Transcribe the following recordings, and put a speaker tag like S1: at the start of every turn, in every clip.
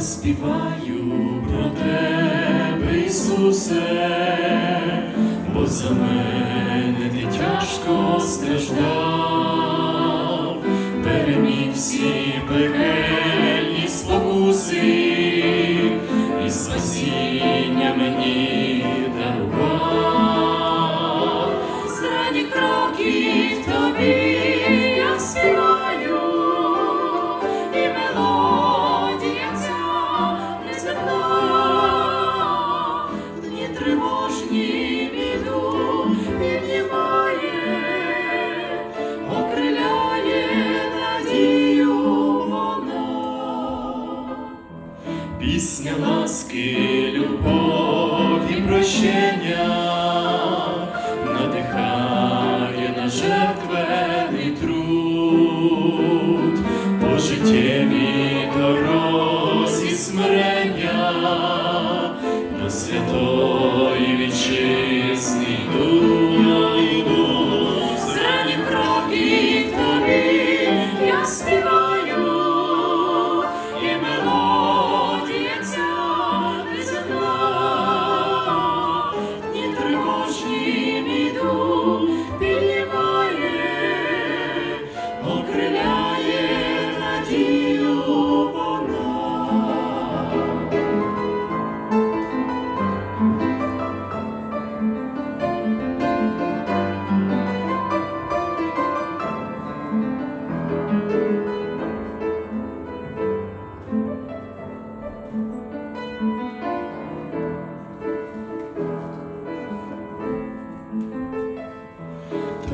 S1: Співаю про тебе, Ісусе, бо за мене ти тяжко страждав, переміг всі пекельні спокуси, і спасіння мені дарував. З ранніх років тобі Пісня ласки, любові, прощення. Надихає на жертвений труд, по життєвій дорозі смирення. До святої вітчизни йду.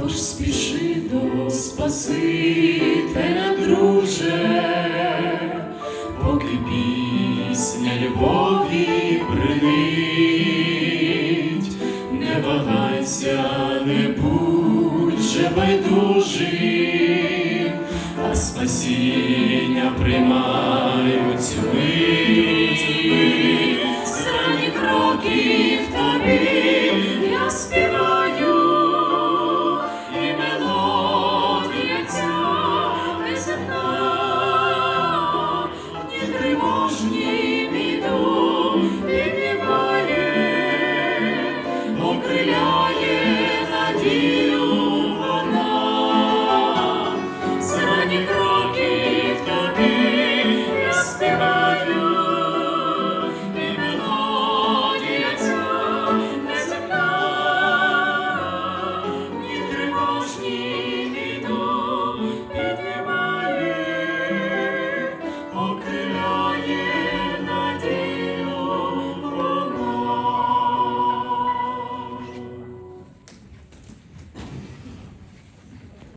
S1: Тож спіши до Спасителя, друже, поки пісня любові бринить, не вагайся, не будь же байдужим, а спасіння приймай у цю мить. Ранніх років тобі